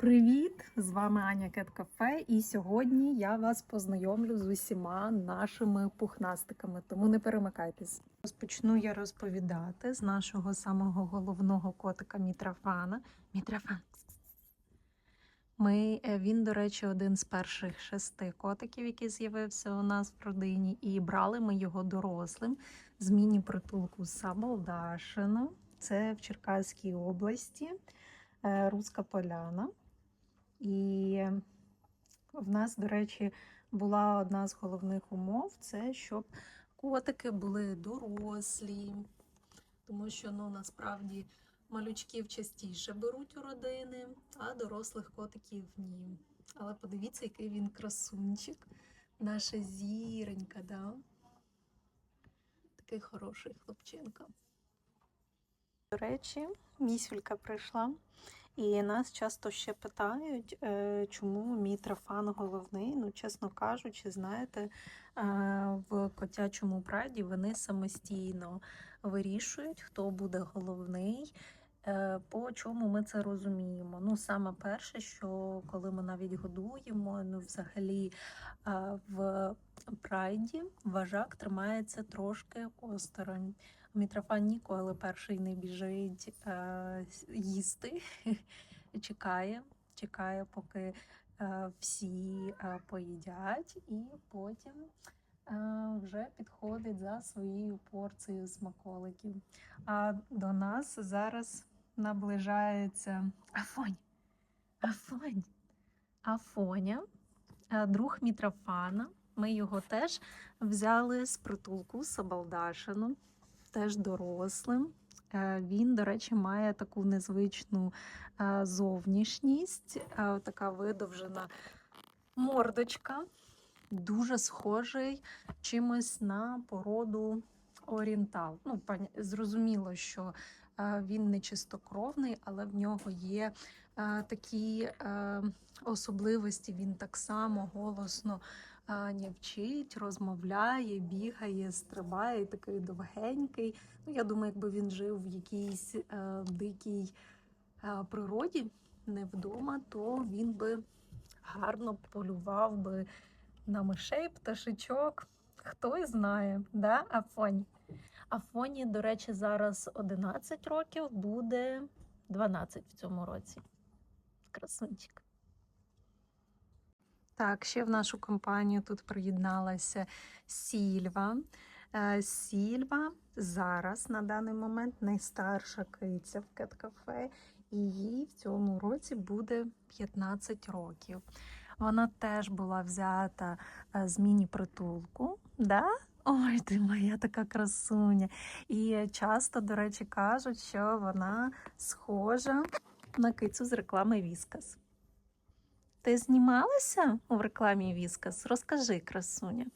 Привіт! З вами Аня Кет Кафе, і сьогодні я вас познайомлю з усіма нашими пухнастиками, тому не перемикайтесь. Розпочну я розповідати з нашого самого головного котика Мітрафана. Мітрафан. Ми, е, він, до речі, один з перших шести котиків, який з'явився у нас в родині, і брали ми його дорослим з міні-притулку Сабалдашино. Це в Черкаській області, е, Руська Поляна. І в нас, до речі, була одна з головних умов це щоб котики були дорослі, тому що ну, насправді малючків частіше беруть у родини, а дорослих котиків ні. Але подивіться, який він красунчик, наша зіронька, да? такий хороший хлопчинка. До речі, місюлька прийшла. І нас часто ще питають, е, чому мій трафан головний. Ну, чесно кажучи, знаєте, е, в котячому праді вони самостійно вирішують, хто буде головний. Е, По чому ми це розуміємо? Ну, саме перше, що коли ми навіть годуємо, ну взагалі в прайді вважак тримається трошки осторонь. Мітрофан ніколи перший не біжить е, їсти, чекає, чекає, поки е, всі е, поїдять, і потім е, вже підходить за своєю порцією смаколиків. А до нас зараз наближається Афонь. Афонь. Афоня, е, друг Мітрофана. Ми його теж взяли з притулку Сабалдашину теж дорослим. Е, Він, до речі, має таку незвичну е, зовнішність, е, така видовжена мордочка, дуже схожий чимось на породу орієнтал. Ну, зрозуміло, що він не чистокровний, але в нього є такі особливості. Він так само голосно а, нявчить, розмовляє, бігає, стрибає, такий довгенький. Ну, я думаю, якби він жив в якійсь е, дикій е, природі, не вдома, то він би гарно полював би на мишей, пташечок. Хто знає, да, Афонь? Афоні, до речі, зараз 11 років, буде 12 в цьому році. Красунчик. Так, ще в нашу компанію тут приєдналася Сільва. Е, Сільва зараз на даний момент найстарша киця в Кет-кафе, і їй в цьому році буде 15 років. Вона теж була взята е, з міні-притулку. Да? Ой, ти моя така красуня. І часто, до речі, кажуть, що вона схожа на кицю з реклами Віскас. Ти знімалася в рекламі Віскас? Розкажи, красуня.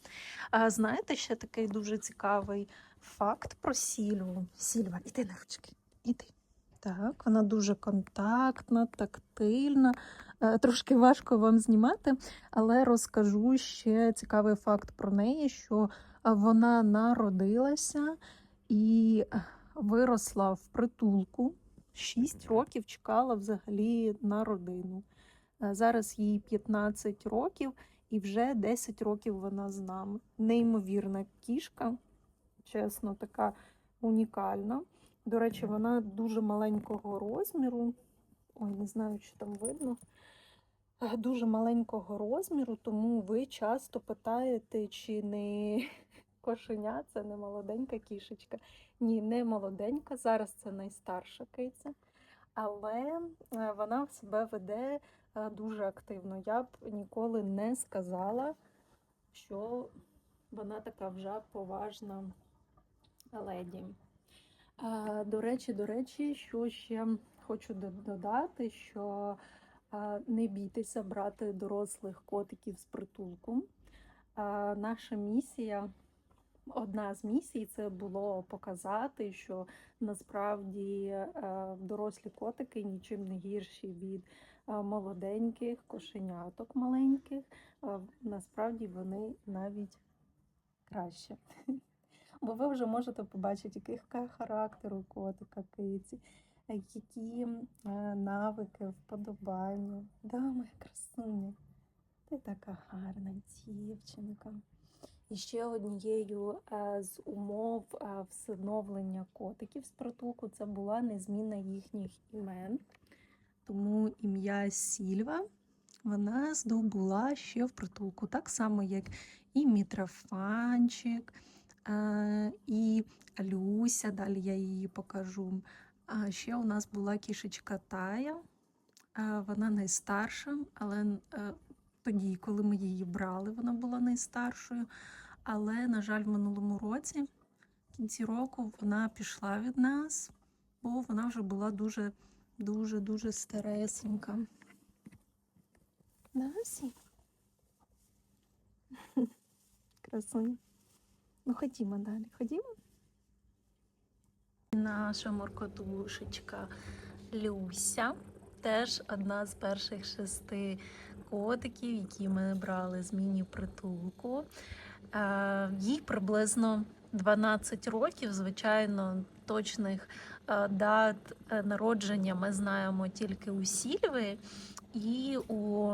А знаєте, ще такий дуже цікавий факт про Сільву. Сільва, іди на іди. Так, вона дуже контактна, тактильна. Е, Трошки важко вам знімати, але розкажу ще цікавий факт про неї, що е, вона народилася і виросла в притулку. Шість років чекала взагалі на родину. Е, Зараз їй 15 років, і вже 10 років вона з нами. Неймовірна кішка, чесно, така унікальна. До речі, вона дуже маленького розміру. Ой, не знаю, чи там видно. Е, Дуже маленького розміру, тому ви часто питаєте, чи не кошеня, це не молоденька кішечка. Ні, не молоденька. Зараз це найстарша киця. Але е, вона себе веде дуже активно. Я б ніколи не сказала, що вона така вже поважна леді. Е, До речі, до речі, що ще хочу додати, що е, не бійтеся брати дорослих котиків з притулку. Е, Наша місія, одна з місій, це було показати, що насправді е, дорослі котики нічим не гірші від е, молоденьких кошеняток маленьких. Е, Насправді вони навіть краще. Бо ви вже можете побачити, яких характеру котика, киці, е, які е, навики, вподобання. Да, моя красуня. Ти така гарна дівчинка. І ще однією е, з умов е, всиновлення котиків з притулку це була незміна їхніх імен. Тому ім'я Сільва вона здобула ще в притулку, так само, як і Мітрофанчик, е, і Люся, далі я її покажу. А ще у нас була кішечка Тая. Е, Вона найстарша, але е, тоді, коли ми її брали, вона була найстаршою. Але, на жаль, в минулому році, в кінці року, вона пішла від нас, бо вона вже була дуже, дуже, дуже старесенька. Насі? Красуня. Ну, ходімо далі, ходімо. Наша моркотушечка Люся. Теж одна з перших шести котиків, які ми брали з міні-притулку. Е, Їй приблизно 12 років. Звичайно, точних дат е, народження ми знаємо тільки у Сільви і у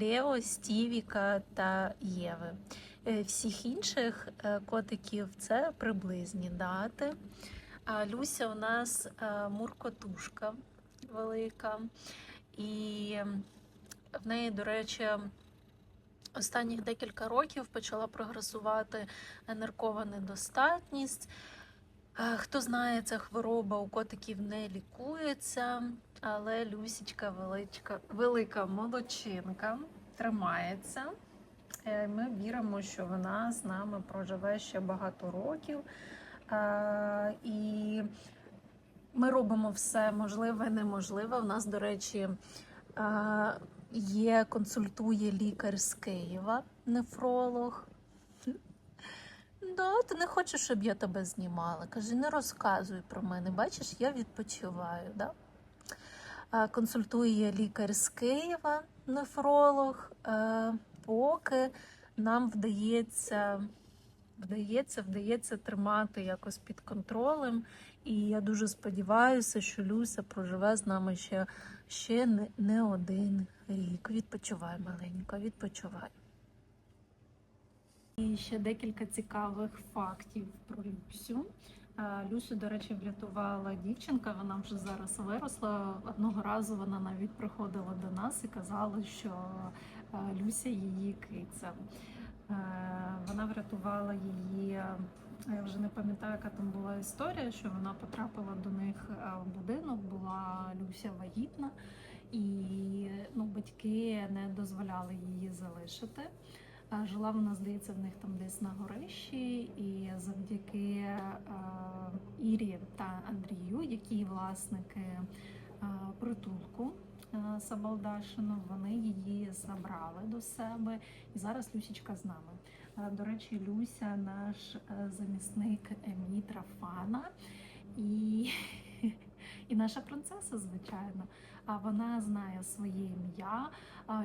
Лео, Стівіка та Єви. Е, Всіх інших е, котиків це приблизні дати. А Люся у нас е, муркотушка велика. І в неї, до речі, останніх декілька років почала прогресувати ниркова недостатність. Хто знає, ця хвороба у котиків не лікується, але Люсічка величка, велика молодчинка, тримається. Е, Ми віримо, що вона з нами проживе ще багато років. І ми робимо все можливе, неможливе. У нас, до речі, є, консультує лікар з Києва, нефролог. Да, ти не хочеш, щоб я тебе знімала. Каже, не розказуй про мене. Бачиш, я відпочиваю. Да? Е, Консультує лікар з Києва, нефролог. Е, Поки нам вдається, вдається, вдається тримати якось під контролем. І я дуже сподіваюся, що Люся проживе з нами ще, ще не, не один рік. Відпочивай, маленька, відпочивай. І ще декілька цікавих фактів про Люсю. Е, Люсю, до речі, врятувала дівчинка. Вона вже зараз виросла. Одного разу вона навіть приходила до нас і казала, що е, Люся її киця. Е, Вона врятувала її. Я вже не пам'ятаю, яка там була історія, що вона потрапила до них в будинок, була Люся вагітна, і ну, батьки не дозволяли її залишити. Жила вона, здається, в них там десь на горищі, і завдяки Ірі та Андрію, які власники притулку Сабалдашину, вони її забрали до себе. І зараз Люсічка з нами. До речі, Люся наш е, замісник Мітра Фана і, і наша принцеса, звичайно. Вона знає своє ім'я,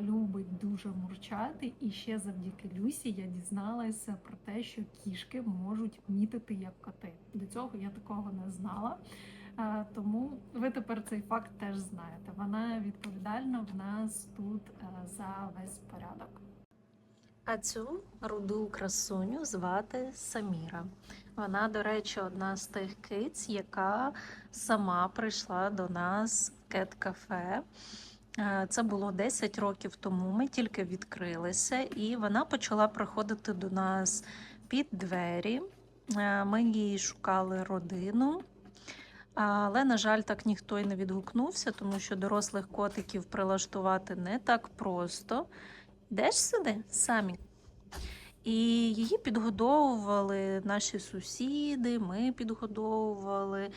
любить дуже мурчати. І ще завдяки Люсі я дізналася про те, що кішки можуть мітити як коти. До цього я такого не знала. Тому ви тепер цей факт теж знаєте. Вона відповідальна в нас тут е, за весь порядок. А цю руду красуню звати Саміра. Вона, до речі, одна з тих киць, яка сама прийшла до нас в кет-кафе. Е, Це було 10 років тому. Ми тільки відкрилися, і вона почала приходити до нас під двері. Е, Ми їй шукали родину. Але, на жаль, так ніхто й не відгукнувся, тому що дорослих котиків прилаштувати не так просто. Йдеш сюди самі. І її підгодовували наші сусіди, ми підгодовували.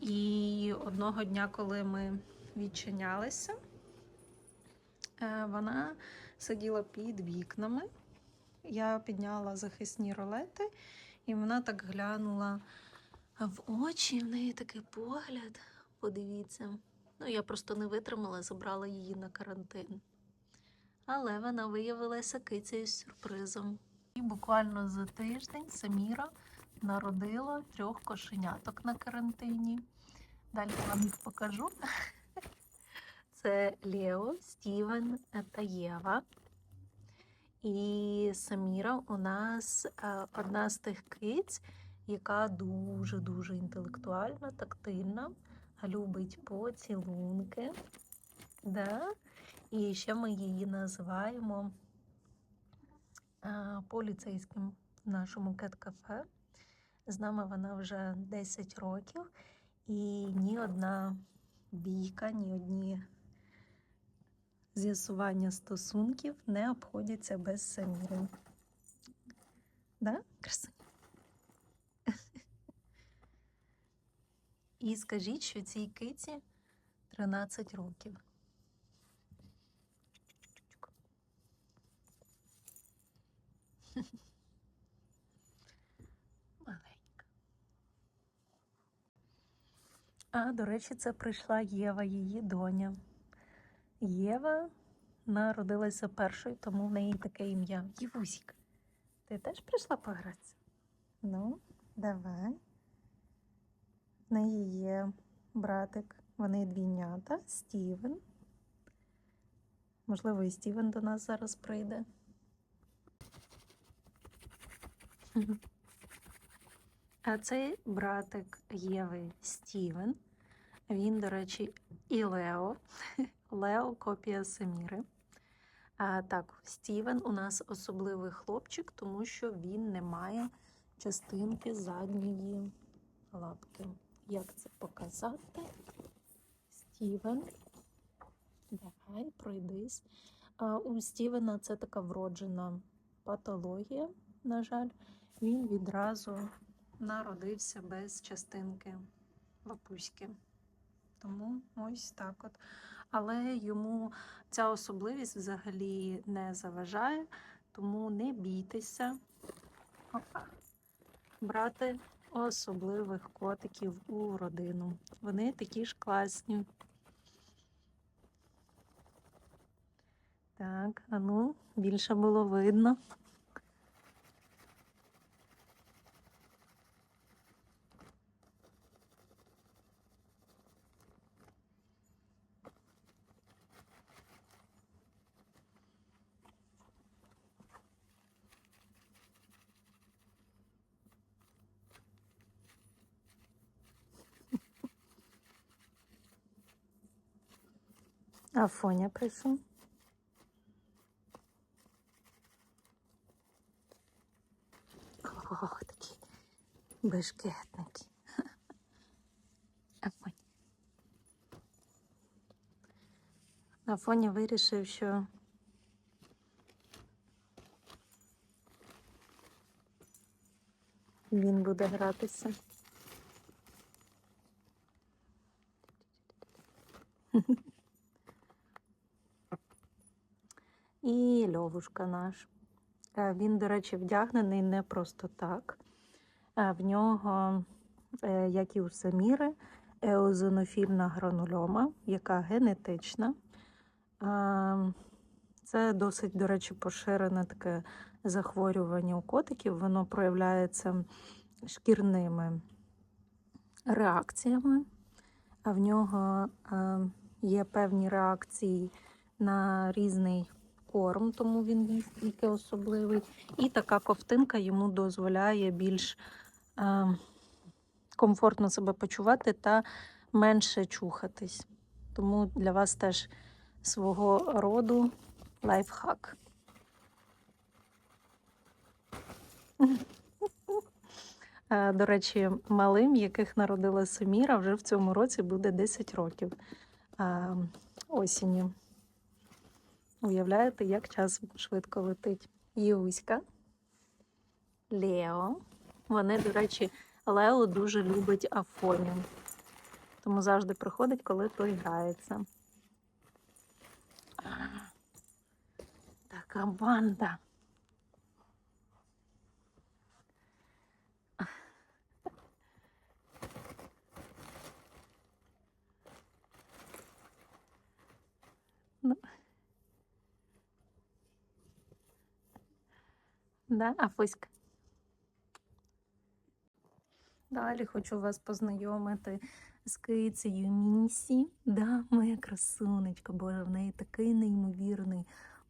І одного дня, коли ми відчинялися, е, вона сиділа під вікнами. Я підняла захисні ролети, і вона так глянула в очі. В неї такий погляд. Подивіться. Ну, я просто не витримала, забрала її на карантин. Але вона виявилася кицею з сюрпризом. І буквально за тиждень Саміра народила трьох кошеняток на карантині. Далі вам їх покажу. Це Лео, Стівен та Єва. І Саміра у нас е, одна з тих киць, яка дуже-дуже інтелектуальна, тактильна, любить поцілунки. Да? І ще ми її називаємо поліцейським в нашому кет-кафе. З нами вона вже 10 років, і ні одна бійка, ні одні з'ясування стосунків не обходяться без Саміри. Да, красуня? І скажіть, що цій киці 13 років. Маленька. А, до речі, це прийшла Єва, її доня. Єва народилася першою, тому в неї таке ім'я. Євусік. Ти теж прийшла погратися? Ну, давай. В неї є братик, вони двійнята, Стівен. Можливо, і Стівен до нас зараз прийде. А цей братик Єви Стівен. Він, до речі, і Лео. Лео копія Саміри. А, так, Стівен у нас особливий хлопчик, тому що він не має частинки задньої лапки. Як це показати? Стівен. Давай, пройдись. А, у Стівена це така вроджена патологія, на жаль. Він відразу народився без частинки лапуськи. Тому ось так от. Але йому ця особливість взагалі не заважає, тому не бійтеся Опа. брати особливих котиків у родину. Вони такі ж класні. Так, а ну, більше було видно. А Фоня прийшов. Ох, такі бешкетники. А Фоня. А Фоня вирішив, що він буде гратися. І наш. Е, Він, до речі, вдягнений не просто так. Е, В нього, е, як і у Саміри, еозонофільна гранульома, яка генетична. Це досить, до речі, поширене таке захворювання у котиків. Воно проявляється шкірними реакціями, а в нього є певні реакції на різний корм, тому він тільки особливий. І така ковтинка йому дозволяє більш е, комфортно себе почувати та менше чухатись. Тому для вас теж свого роду лайфхак. Е, До речі, малим, яких народила Саміра, вже в цьому році буде 10 років е, осінню. Уявляєте, як час швидко летить. Юська, Лео. Вони, до речі, Лео дуже любить Афоню. Тому завжди приходить, коли той грається. Така банда. Ну. Да, Афуська. Далі хочу вас познайомити з кицею Місі. Да, моя красунечка, боже, в неї такий неймовірний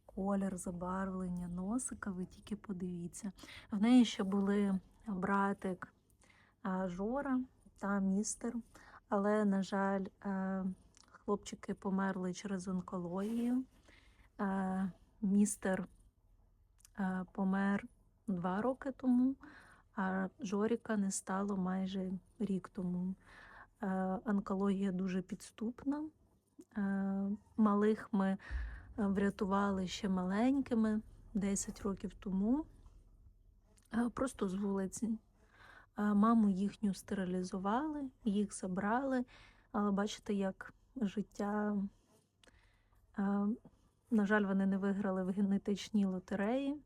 колір забарвлення носика, ви тільки подивіться. В неї ще були братик Жора та містер, але, на жаль, е, хлопчики померли через онкологію. Е, Містер е, помер два роки тому, а Жоріка не стало майже рік тому. Е, Онкологія дуже підступна. Е, Малих ми е, врятували ще маленькими 10 років тому, просто з вулиці. Маму їхню стерилізували, їх забрали, але бачите, як життя. На жаль, вони не виграли в генетичній лотереї,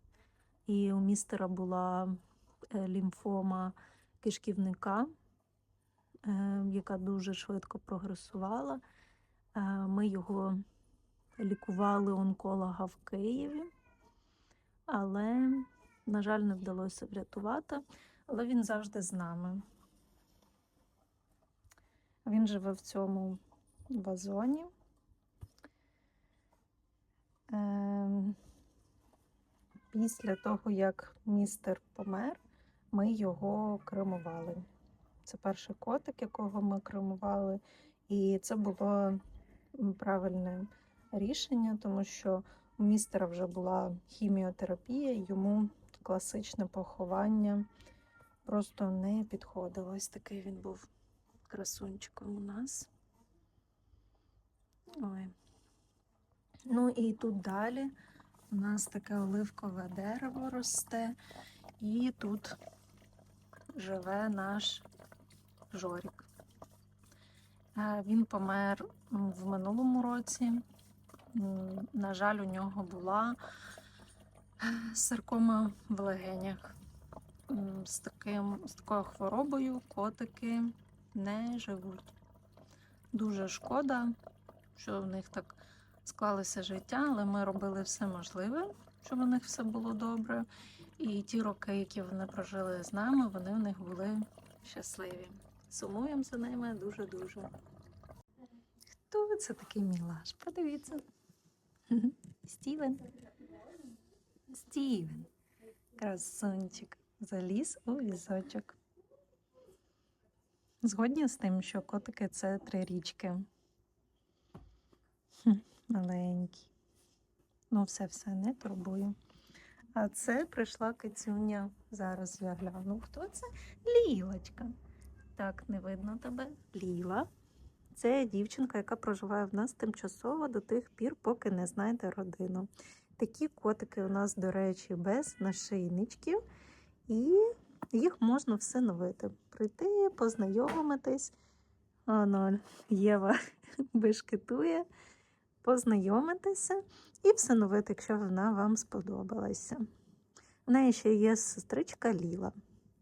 і у містера була е, лімфома кишківника, е, яка дуже швидко прогресувала. Е, Ми його лікували онколога в Києві, але, на жаль, не вдалося врятувати. Але він завжди з нами. Він живе в цьому вазоні. Після того, як містер помер, ми його кремували. Це перший котик, якого ми кремували, і це було правильне рішення, тому що у містера вже була хіміотерапія, йому класичне поховання просто не підходило. Ось такий він був красунчиком у нас. Ой. Ну і тут далі у нас таке оливкове дерево росте, і тут живе наш Жорік. Він помер в минулому році. На жаль, у нього була е, саркома в легенях. З, таким, з такою хворобою котики не живуть. Дуже шкода, що в них так склалося життя, але ми робили все можливе, щоб у них все було добре. І ті роки, які вони прожили з нами, вони в них були щасливі. Сумуємо за ними дуже-дуже. Хто це такий мілаш? Подивіться. Стівен. Стівен. Красунчик. Заліз у візочок. Згодні з тим, що котики це три річки. Маленькі. Ну, все, все, не турбую. А це прийшла кицюня. Зараз я гляну. Хто це? Лілочка. Так, не видно тебе. Ліла. Це дівчинка, яка проживає в нас тимчасово до тих пір, поки не знайде родину. Такі котики у нас, до речі, без нашийничків, і їх можна всиновити. Прийти, познайомитись. Воно Єва бешкетує, познайомитися і всиновити, якщо вона вам сподобалася. У неї ще є сестричка Ліла.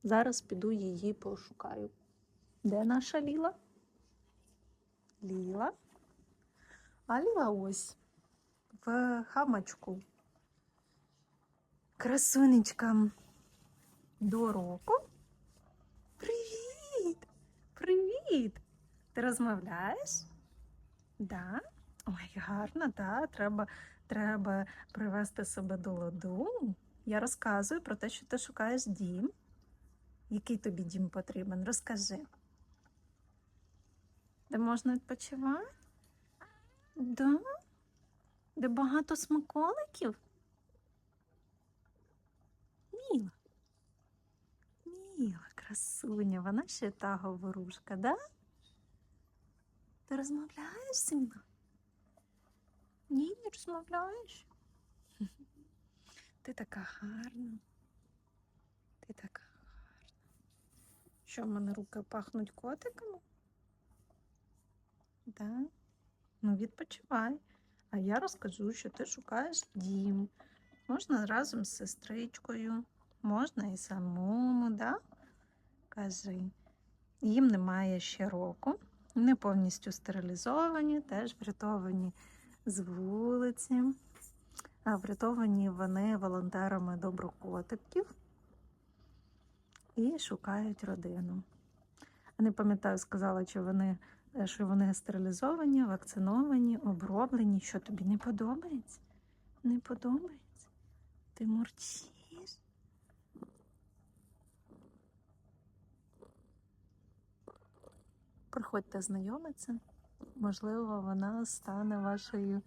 Зараз піду її пошукаю. Де наша Ліла? Ліла. А Ліла ось в хамачку. Красунечка. Дороку. Привіт! Привіт! Ти розмовляєш? Да? Ой, гарно, да. Треба, треба привести себе до ладу. Я розказую про те, що ти шукаєш дім. Який тобі дім потрібен? Розкажи. Де можна відпочивати? Да? Де багато смаколиків? Міла. Міла, красуня, вона ще та говорушка, да? Ти розмовляєш зі мною? Ні, не розмовляєш. Ти така гарна. Ти така гарна. Що в мене руки пахнуть котиками? Да? Ну, відпочивай. А я розкажу, що ти шукаєш дім. Можна разом з сестричкою, можна і самому, да? Кажи. Їм немає ще року. Не повністю стерилізовані, теж врятовані з вулиці. А врятовані вони волонтерами доброкотиків і шукають родину. Не пам'ятаю, сказала, чи вони що вони стерилізовані, вакциновані, оброблені. Що тобі не подобається? Не подобається? Ти мурчиш? Приходьте знайомитися. Можливо, вона стане вашою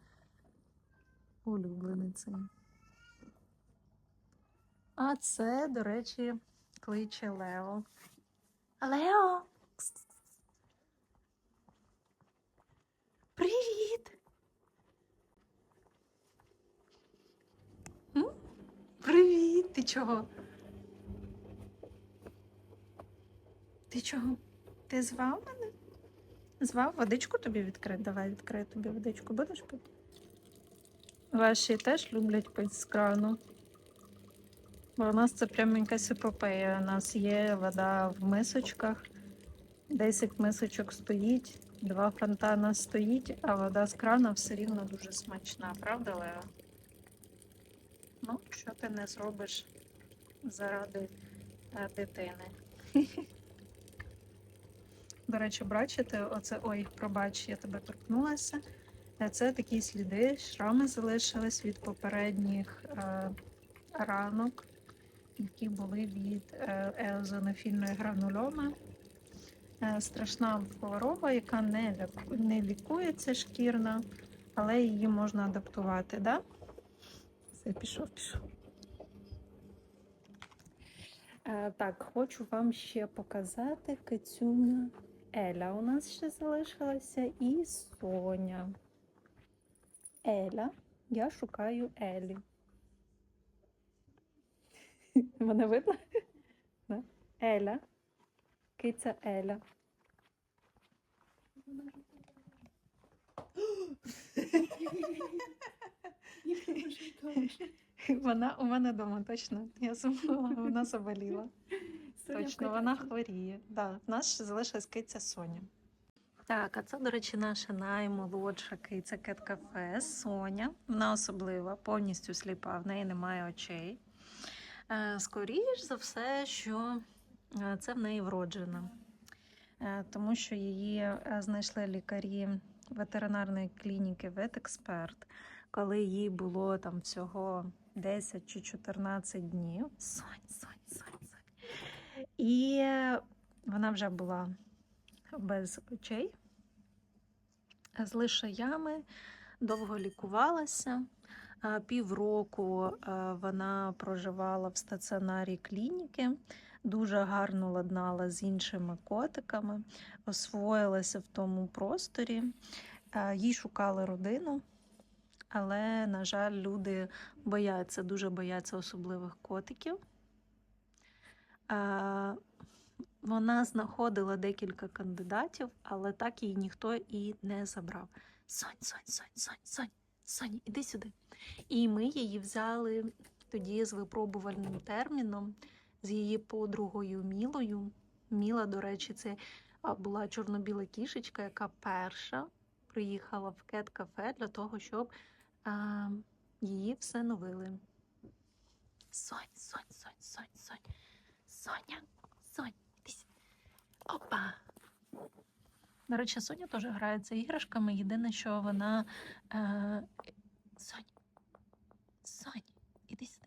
улюбленицею. А це, до речі, кличе Лео. Лео! Привіт! М? Привіт! Ти чого? Ти чого? Ти звав мене? Звав водичку тобі відкрити? Давай відкрию тобі водичку. Будеш пити? Ваші теж люблять пити з крану. Бо у нас це прям якась епопея. У нас є вода в мисочках, 10 мисочок стоїть, два фонтана стоїть, а вода з крана все рівно дуже смачна, правда, Лео? Ну, що ти не зробиш заради е, дитини? До речі, бачите, оце ой, пробач, я тебе торкнулася. Е, Це такі сліди, шрами залишились від попередніх е, ранок, які були від е, еозонофільної гранульоми. Е, страшна хвороба, яка не, не лікується шкірна, але її можна адаптувати, да? Все, пішов, пішов. Е, так, хочу вам ще показати Кацюня. Еля у нас ще залишилася і Соня. Еля. Я шукаю Елі. Мене видно? Еля. Киця Еля. Вона у мене вдома точно. Я забула, вона заболіла. Точно, вона хворіє. Да, в нас ще залишилась киця Соня. Так, а це, до речі, наша наймолодша киця Кет Кафе Соня. Вона особлива, повністю сліпа, в неї немає очей. Е, Скоріш за все, що е, це в неї вроджено, Е, тому що її знайшли лікарі ветеринарної клініки Ветексперт, коли їй було там всього 10 чи 14 днів. Сонь, сонь. І вона вже була без очей, з лишаями, довго лікувалася. Півроку е, вона проживала в стаціонарі клініки, дуже гарно ладнала з іншими котиками, освоїлася в тому просторі. Е, Їй шукали родину, але, на жаль, люди бояться, дуже бояться особливих котиків. Е, Вона знаходила декілька кандидатів, але так її ніхто і не забрав. Сонь, сонь, сонь, сонь, сонь, сонь, іди сюди. І ми її взяли тоді з випробувальним терміном, з її подругою Мілою. Міла, до речі, це була чорно-біла кішечка, яка перша приїхала в кет-кафе для того, щоб а, її всиновили. Сонь, сонь, сонь, сонь, сонь. Соня, іди сюди. Опа. До речі, Соня теж грається іграшками. Єдине, що вона. Е... Сонь. Сонь, іди сюди.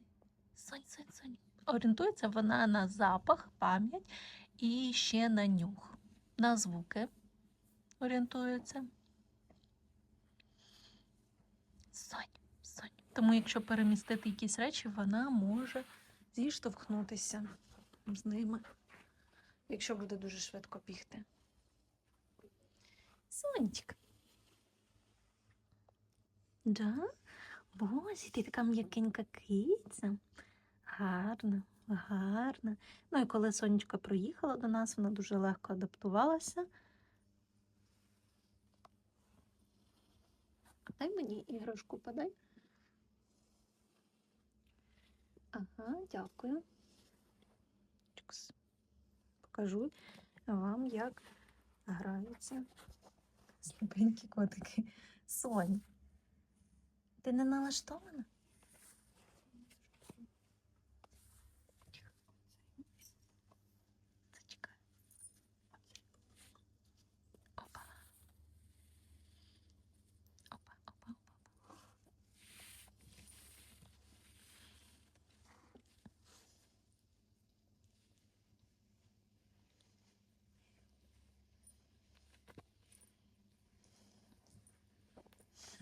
Сонь, сонь, сонь. Орієнтується вона на запах, пам'ять і ще на нюх. На звуки орієнтується. Сонь, сонь. Тому, якщо перемістити якісь речі, вона може зіштовхнутися з ними, якщо буде дуже швидко бігти. Сонечка. Да? Боже, ти така м'якенька киця. Гарна, гарна. Ну і коли сонечка приїхала до нас, вона дуже легко адаптувалася. Дай мені іграшку подай. Ага, дякую. Чукс. Покажу вам, як граються слабенькі котики. Сонь. Ти не налаштована?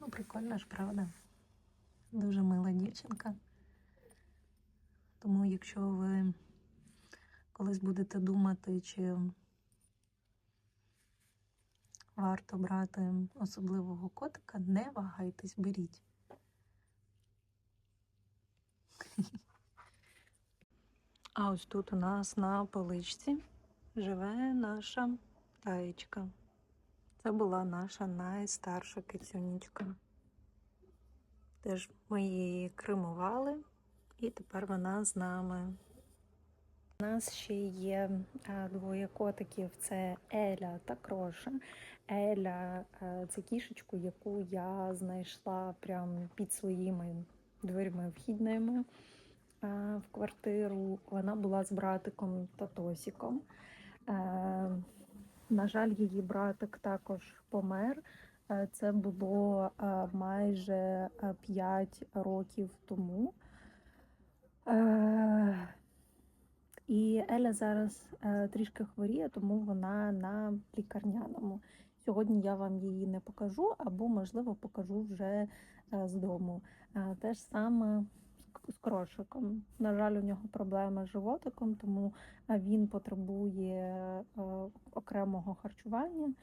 Ну, прикольно ж, правда? Дуже мила дівчинка. Тому, якщо ви колись будете думати, чи варто брати особливого котика, не вагайтесь, беріть. А ось тут у нас на поличці живе наша таєчка. Це була наша найстарша кицюнічка. Теж ми її кремували, і тепер вона з нами. У нас ще є е, двоє котиків: це Еля та Кроша. Еля е, це кішечку, яку я знайшла прямо під своїми дверима вхідними е, в квартиру. Вона була з братиком Татосіком. Е, на жаль, її братик також помер. Е, Це було е, майже 5 років тому. Е, І Еля зараз е, трішки хворіє, тому вона на лікарняному. Сьогодні я вам її не покажу, або, можливо, покажу вже е, з дому. Е, Те ж саме з- крошиком. На жаль, у нього проблеми з животиком, тому е, він потребує е, окремого харчування,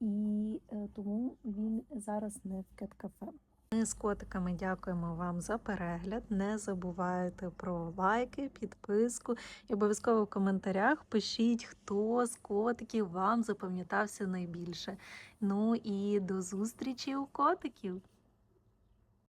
і е, тому він зараз не в кет-кафе. Ми з котиками дякуємо вам за перегляд. Не забувайте про лайки, підписку і обов'язково в коментарях пишіть, хто з котиків вам запам'ятався найбільше. Ну і до зустрічі у котиків!